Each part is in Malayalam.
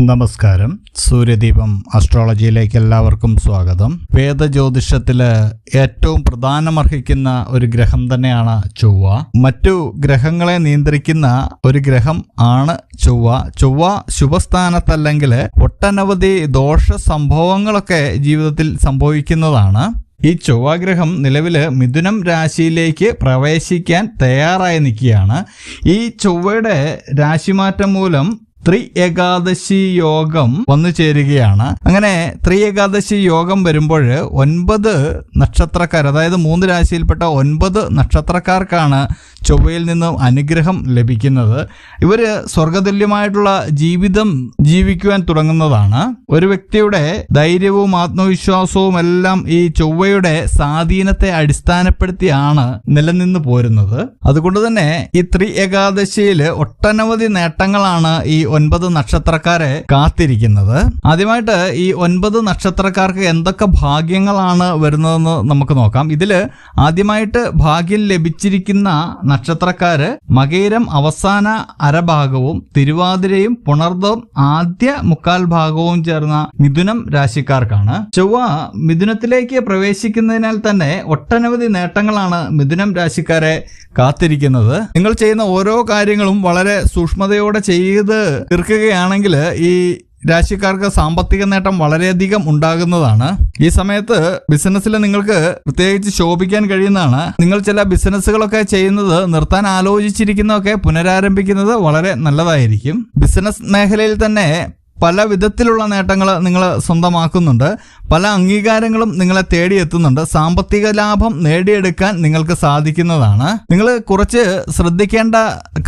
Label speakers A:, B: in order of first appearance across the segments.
A: നമസ്കാരം. സൂര്യദീപം അസ്ട്രോളജിയിലേക്ക് എല്ലാവർക്കും സ്വാഗതം. വേദജ്യോതിഷത്തിൽ ഏറ്റവും പ്രധാനമർഹിക്കുന്ന ഒരു ഗ്രഹം തന്നെയാണ് ചൊവ്വ. മറ്റു ഗ്രഹങ്ങളെ നിയന്ത്രിക്കുന്ന ഒരു ഗ്രഹം ആണ് ചൊവ്വ. ചൊവ്വ ശുഭസ്ഥാനത്തല്ലെങ്കിൽ ഒട്ടനവധി ദോഷ സംഭവങ്ങളൊക്കെ ജീവിതത്തിൽ സംഭവിക്കുന്നതാണ്. ഈ ചൊവ്വാഗ്രഹം നിലവിൽ മിഥുനം രാശിയിലേക്ക് പ്രവേശിക്കാൻ തയ്യാറായി നിൽക്കുകയാണ്. ഈ ചൊവ്വയുടെ രാശിമാറ്റം മൂലം ത്രി ഏകാദശി യോഗം വന്നു ചേരുകയാണ്. അങ്ങനെ ത്രി ഏകാദശി യോഗം വരുമ്പോൾ ഒൻപത് നക്ഷത്രക്കാർ അതായത് മൂന്ന് രാശിയിൽപ്പെട്ട ഒൻപത് നക്ഷത്രക്കാർക്കാണ് ചൊവ്വയിൽ നിന്നും അനുഗ്രഹം ലഭിക്കുന്നത് ഇവർ സ്വർഗതുല്യമായിട്ടുള്ള ജീവിതം ജീവിക്കുവാൻ തുടങ്ങുന്നതാണ്. ഒരു വ്യക്തിയുടെ ധൈര്യവും ആത്മവിശ്വാസവും എല്ലാം ഈ ചൊവ്വയുടെ സ്വാധീനത്തെ അടിസ്ഥാനപ്പെടുത്തിയാണ് നിലനിന്ന് പോരുന്നത്. അതുകൊണ്ട് തന്നെ ഈ ത്രി ഏകാദശിയിൽ ഒട്ടനവധി നേട്ടങ്ങളാണ് ഈ ഒൻപത് നക്ഷത്രക്കാരെ കാത്തിരിക്കുന്നത്. ആദ്യമായിട്ട് ഈ ഒൻപത് നക്ഷത്രക്കാർക്ക് എന്തൊക്കെ ഭാഗ്യങ്ങളാണ് വരുന്നതെന്ന് നമുക്ക് നോക്കാം. ഇതിൽ ആദ്യമായിട്ട് ഭാഗ്യം ലഭിച്ചിരിക്കുന്ന നക്ഷത്രക്കാര് മകേരം അവസാന അരഭാഗവും തിരുവാതിരയും പുണർദവും ആദ്യ മുക്കാൽ ഭാഗവും ചേർന്ന മിഥുനം രാശിക്കാർക്കാണ്. ചൊവ്വ മിഥുനത്തിലേക്ക് പ്രവേശിക്കുന്നതിനാൽ തന്നെ ഒട്ടനവധി നേട്ടങ്ങളാണ് മിഥുനം രാശിക്കാരെ കാത്തിരിക്കുന്നത്. നിങ്ങൾ ചെയ്യുന്ന ഓരോ കാര്യങ്ങളും വളരെ സൂക്ഷ്മതയോടെ ചെയ്ത് തീർക്കുകയാണെങ്കിൽ ഈ രാശിക്കാർക്ക് സാമ്പത്തിക നേട്ടം വളരെയധികം ഉണ്ടാകുന്നതാണ്. ഈ സമയത്ത് ബിസിനസ്സിൽ നിങ്ങൾക്ക് പ്രത്യേകിച്ച് ശോഭിക്കാൻ കഴിയുന്നതാണ്. നിങ്ങൾ ചില ബിസിനസ്സുകളൊക്കെ ചെയ്യുന്നത് നിർത്താൻ ആലോചിച്ചിരിക്കുന്നതൊക്കെ പുനരാരംഭിക്കുന്നത് വളരെ നല്ലതായിരിക്കും. ബിസിനസ് മേഖലയിൽ തന്നെ പല വിധത്തിലുള്ള നേട്ടങ്ങൾ നിങ്ങൾ സ്വന്തമാക്കുന്നുണ്ട്. പല അംഗീകാരങ്ങളും നിങ്ങളെ തേടിയെത്തുന്നുണ്ട്. സാമ്പത്തിക ലാഭം നേടിയെടുക്കാൻ നിങ്ങൾക്ക് സാധിക്കുന്നതാണ്. നിങ്ങൾ കുറച്ച് ശ്രദ്ധിക്കേണ്ട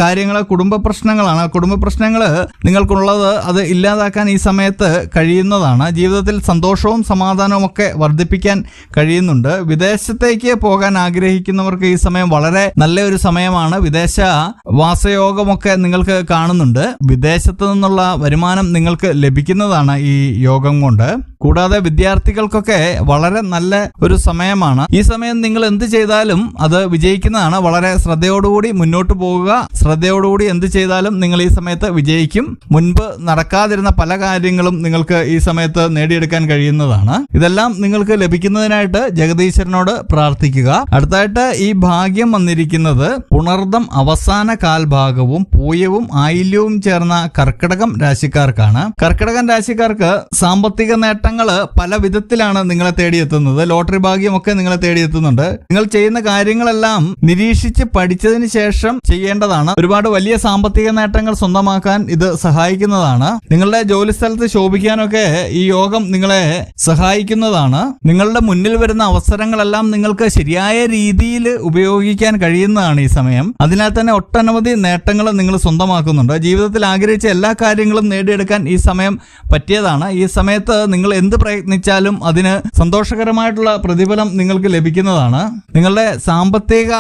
A: കാര്യങ്ങൾ കുടുംബ പ്രശ്നങ്ങളാണ്. കുടുംബ പ്രശ്നങ്ങൾ നിങ്ങൾക്കുള്ളത് അത് ഇല്ലാതാക്കാൻ ഈ സമയത്ത് കഴിയുന്നതാണ്. ജീവിതത്തിൽ സന്തോഷവും സമാധാനവും ഒക്കെ വർദ്ധിപ്പിക്കാൻ കഴിയുന്നുണ്ട്. വിദേശത്തേക്ക് പോകാൻ ആഗ്രഹിക്കുന്നവർക്ക് ഈ സമയം വളരെ നല്ല ഒരു സമയമാണ്. വിദേശ വാസയോഗമൊക്കെ നിങ്ങൾക്ക് കാണുന്നുണ്ട്. വിദേശത്ത് നിന്നുള്ള വരുമാനം നിങ്ങൾക്ക് ലഭിക്കുന്നതാണ് ഈ യോഗം കൊണ്ട്. കൂടാതെ വിദ്യാർത്ഥികൾക്കൊക്കെ വളരെ നല്ല ഒരു സമയമാണ്. ഈ സമയം നിങ്ങൾ എന്ത് ചെയ്താലും അത് വിജയിക്കുന്നതാണ്. വളരെ ശ്രദ്ധയോടുകൂടി മുന്നോട്ട് പോകുക ശ്രദ്ധയോടുകൂടി എന്ത് ചെയ്താലും നിങ്ങൾ ഈ സമയത്ത് വിജയിക്കും. മുൻപ് നടക്കാതിരുന്ന പല കാര്യങ്ങളും നിങ്ങൾക്ക് ഈ സമയത്ത് നേടിയെടുക്കാൻ കഴിയുന്നതാണ്. ഇതെല്ലാം നിങ്ങൾക്ക് ലഭിക്കുന്നതിനായിട്ട് ജഗദീശ്വരനോട് പ്രാർത്ഥിക്കുക. അടുത്തായിട്ട് ഈ ഭാഗ്യം വന്നിരിക്കുന്നത് പുണർദം അവസാന കാൽഭാഗവും പൂയവും ആയില്യവും ചേർന്ന കർക്കിടകം രാശിക്കാർക്കാണ്. കർക്കിടകം രാശിക്കാർക്ക് സാമ്പത്തിക നേട്ടങ്ങൾ പല വിധത്തിലാണ് നിങ്ങളെ തേടിയെത്തുന്നത്. ലോട്ടറി ഭാഗ്യമൊക്കെ നിങ്ങളെ തേടിയെത്തുന്നുണ്ട്. നിങ്ങൾ ചെയ്യുന്ന കാര്യങ്ങളെല്ലാം നിരീക്ഷിച്ച് പഠിച്ചതിന് ശേഷം ചെയ്യേണ്ടതാണ്. ഒരുപാട് വലിയ സാമ്പത്തിക നേട്ടങ്ങൾ സ്വന്തമാക്കാൻ ഇത് സഹായിക്കുന്നതാണ്. നിങ്ങളുടെ ജോലി സ്ഥലത്ത് ശോഭിക്കാനൊക്കെ ഈ യോഗം നിങ്ങളെ സഹായിക്കുന്നതാണ്. നിങ്ങളുടെ മുന്നിൽ വരുന്ന അവസരങ്ങളെല്ലാം നിങ്ങൾക്ക് ശരിയായ രീതിയിൽ ഉപയോഗിക്കാൻ കഴിയുന്നതാണ് ഈ സമയം. അതിനാൽ തന്നെ ഒട്ടനവധി നേട്ടങ്ങൾ നിങ്ങൾ സ്വന്തമാക്കുന്നുണ്ട്. ജീവിതത്തിൽ ആഗ്രഹിച്ച എല്ലാ കാര്യങ്ങളും നേടിയെടുക്കാൻ ഈ സമയം പറ്റിയതാണ്. ഈ സമയത്ത് നിങ്ങൾ എന്ത് പ്രയത്നിച്ചാലും അതിന് സന്തോഷകരമായിട്ടുള്ള പ്രതിഫലം നിങ്ങൾക്ക് ലഭിക്കുന്നതാണ്. നിങ്ങളുടെ സാമ്പത്തിക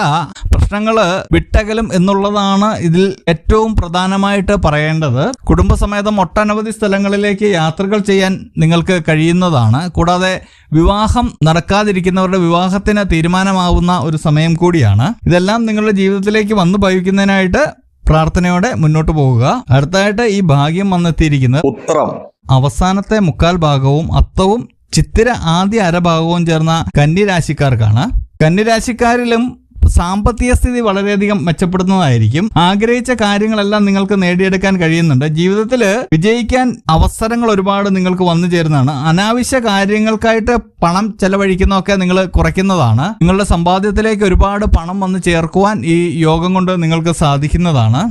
A: പ്രശ്നങ്ങൾ വിട്ടകലും എന്നുള്ളതാണ് ഇതിൽ ഏറ്റവും പ്രധാനമായിട്ട് പറയേണ്ടത്. കുടുംബസമേതം ഒട്ടനവധി സ്ഥലങ്ങളിലേക്ക് യാത്രകൾ ചെയ്യാൻ നിങ്ങൾക്ക് കഴിയുന്നതാണ്. കൂടാതെ വിവാഹം നടക്കാതിരിക്കുന്നവരുടെ വിവാഹത്തിന് തീരുമാനമാവുന്ന ഒരു സമയം കൂടിയാണ്. ഇതെല്ലാം നിങ്ങളുടെ ജീവിതത്തിലേക്ക് വന്നു ഭവിക്കുന്നതിനായിട്ട് പ്രാർത്ഥനയോടെ മുന്നോട്ട് പോവുക. അടുത്തായിട്ട് ഈ ഭാഗ്യം വന്നെത്തിയിരിക്കുന്നത്
B: ഉത്രം.
A: അവസാനത്തെ മുക്കാൽ ഭാഗവും അത്തവും ചിത്തിര ആദ്യ അരഭാഗവും ചേർന്ന കന്നിരാശിക്കാർക്കാണ്. കന്നിരാശിക്കാരിലും സാമ്പത്തിക സ്ഥിതി വളരെയധികം മെച്ചപ്പെടുന്നതായിരിക്കും ആഗ്രഹിച്ച കാര്യങ്ങളെല്ലാം നിങ്ങൾക്ക് നേടിയെടുക്കാൻ കഴിയുന്നുണ്ട്. ജീവിതത്തിൽ വിജയിക്കാൻ അവസരങ്ങൾ ഒരുപാട് നിങ്ങൾക്ക് വന്നു ചേരുന്നതാണ്. അനാവശ്യ കാര്യങ്ങൾക്കായിട്ട് പണം ചെലവഴിക്കുന്നതൊക്കെ നിങ്ങൾ കുറയ്ക്കുന്നതാണ്. നിങ്ങളുടെ സമ്പാദ്യത്തിലേക്ക് ഒരുപാട് പണം വന്ന് ചേർക്കുവാൻ ഈ യോഗം കൊണ്ട് നിങ്ങൾക്ക് സാധിക്കുന്നതാണ്.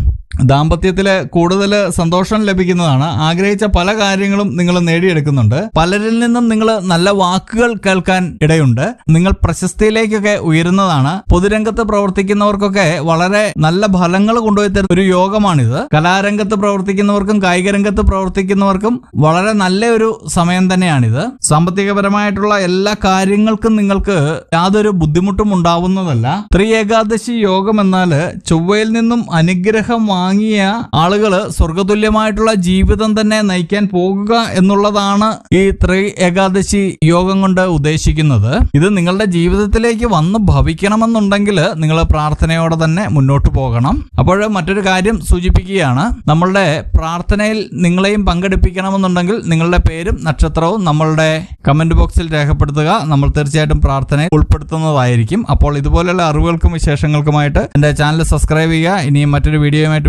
A: ദാമ്പത്യത്തിൽ കൂടുതൽ സന്തോഷം ലഭിക്കുന്നതാണ്. ആഗ്രഹിച്ച പല കാര്യങ്ങളും നിങ്ങൾ നേടിയെടുക്കുന്നുണ്ട്. പലരിൽ നിന്നും നിങ്ങൾ നല്ല വാക്കുകൾ കേൾക്കാൻ ഇടയുണ്ട്. നിങ്ങൾ പ്രശസ്തിയിലേക്കൊക്കെ ഉയരുന്നതാണ്. പൊതുരംഗത്ത് പ്രവർത്തിക്കുന്നവർക്കൊക്കെ വളരെ നല്ല ഫലങ്ങൾ കൊണ്ടുപോയി തരുന്ന ഒരു യോഗമാണിത്. കലാരംഗത്ത് പ്രവർത്തിക്കുന്നവർക്കും കായിക രംഗത്ത് പ്രവർത്തിക്കുന്നവർക്കും വളരെ നല്ല ഒരു സമയം തന്നെയാണിത്. സാമ്പത്തികപരമായിട്ടുള്ള എല്ലാ കാര്യങ്ങൾക്കും നിങ്ങൾക്ക് യാതൊരു ബുദ്ധിമുട്ടും ഉണ്ടാവുന്നതല്ല. ത്രി ഏകാദശി യോഗം എന്നാൽ ചൊവ്വയിൽ നിന്നും അനുഗ്രഹം വാങ്ങി വാങ്ങിയ ആളുകൾ സ്വർഗതുല്യമായിട്ടുള്ള ജീവിതം തന്നെ നയിക്കാൻ പോകുക എന്നുള്ളതാണ് ഈ ത്രി ഏകാദശി യോഗം കൊണ്ട് ഉദ്ദേശിക്കുന്നത്. ഇത് നിങ്ങളുടെ ജീവിതത്തിലേക്ക് വന്ന് ഭവിക്കണമെന്നുണ്ടെങ്കിൽ നിങ്ങൾ പ്രാർത്ഥനയോടെ തന്നെ മുന്നോട്ട് പോകണം. അപ്പോൾ മറ്റൊരു കാര്യം സൂചിപ്പിക്കുകയാണ്. നമ്മളുടെ പ്രാർത്ഥനയിൽ നിങ്ങളെയും പങ്കെടുപ്പിക്കണമെന്നുണ്ടെങ്കിൽ നിങ്ങളുടെ പേരും നക്ഷത്രവും നമ്മളുടെ കമന്റ് ബോക്സിൽ രേഖപ്പെടുത്തുക. നമ്മൾ തീർച്ചയായിട്ടും പ്രാർത്ഥനയിൽ ഉൾപ്പെടുത്തുന്നതായിരിക്കും. അപ്പോൾ ഇതുപോലെയുള്ള അറിവുകൾക്കും വിശേഷങ്ങൾക്കുമായിട്ട് എന്റെ ചാനൽ സബ്സ്ക്രൈബ് ചെയ്യുക. ഇനിയും മറ്റൊരു വീഡിയോയുമായിട്ട്